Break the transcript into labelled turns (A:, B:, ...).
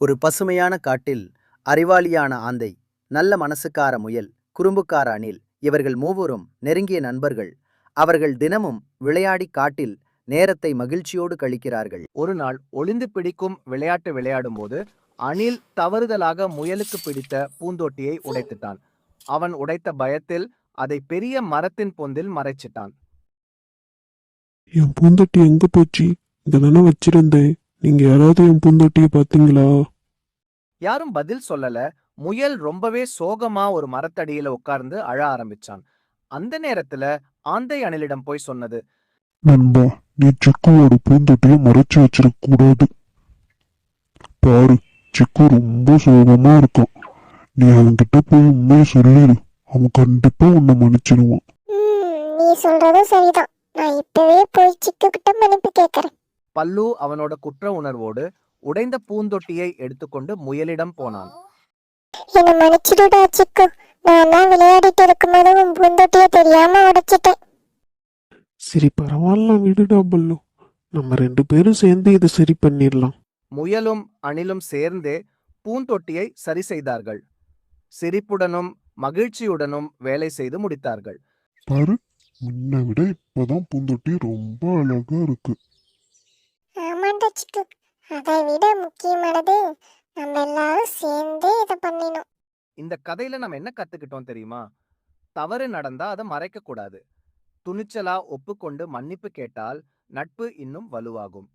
A: ஒரு பசுமையான காட்டில் அறிவாளியான ஆந்தை நல்ல மனசுக்கார முயல் குறும்புக்கார அணில் இவர்கள் மூவரும் நெருங்கிய நண்பர்கள். அவர்கள் தினமும் விளையாடி காட்டில் நேரத்தை மகிழ்ச்சியோடு கழிக்கிறார்கள்.
B: ஒரு நாள் ஒளிந்து பிடிக்கும் விளையாட்டு விளையாடும்போது அணில் தவறுதலாக முயலுக்கு பிடித்த பூந்தொட்டியை உடைத்துட்டான். அவன் உடைத்த பயத்தில் அதை பெரிய மரத்தின் பொந்தில் மறைச்சிட்டான்.
C: என் பூந்தொட்டி எங்க போச்சு? தானே வச்சிருந்தேன். நீங்க யாராவது என் பூந்தொட்டியை பாத்தீங்களா
B: யாரும் பதில் சொல்லல. முயல் ரொம்பவே சோகமா ஒரு மரத்தடியில உட்கார்ந்து அழ ஆரம்பிச்சான். அந்த நேரத்துல ஆந்தை அணிலிடம் போய் சொன்னது
C: நண்பா நீ சிக்குவோட பூந்தொட்டியை மறைச்சு வச்சிருக்க கூடாது பாரு சிக்கு ரொம்ப சோகமா இருக்கான் நீ அவன்கிட்ட போய் உண்மையை சொல்லிடு அவன் கண்டிப்பா உன்னை மன்னிச்சிடுவான்.
D: ம், நீ சொல்றதும் சரிதான். நான் இப்பவே போய் சிக்கு கிட்ட மன்னிப்பு கேக்குறேன்.
B: பல்லு அவனோட குற்ற உணர்வோடு உடைந்த பூந்தொட்டியை எடுத்துக்கொண்டு முயலிடம் போனான்.
D: என்ன மன்னிச்சிடுடா சிக்கு. நான் தான் விளையாடிட்டு இருக்கும்போது உன் பூந்தொட்டிய தெரியாம உடைச்சிட்டேன்.
C: சரி பரவாயில்ல விடுடா பல்லு. நம்ம ரெண்டு பேரும் சேர்ந்து இதை சரி பண்ணிடலாம்.
B: முயலும் அணிலும் சேர்ந்தே பூந்தொட்டியை சரி செய்தார்கள். சிரிப்புடனும் மகிழ்ச்சியுடனும் வேலை செய்து முடித்தார்கள்.
C: பாரு முன்னை விட இப்பதான் பூந்தொட்டி ரொம்ப அழகா இருக்கு.
D: கிடைச்சிட்டு அதை விட முக்கியமானது நம்ம எல்லாரும் சேர்ந்தே இதை பண்ணினோம்
B: இந்த கதையில நம்ம என்ன கத்துக்கிட்டோம் தெரியுமா? தவறு நடந்தா அதை மறைக்க கூடாது துணிச்சலா ஒப்புக்கொண்டு மன்னிப்பு கேட்டால் நட்பு இன்னும் வலுவாகும்.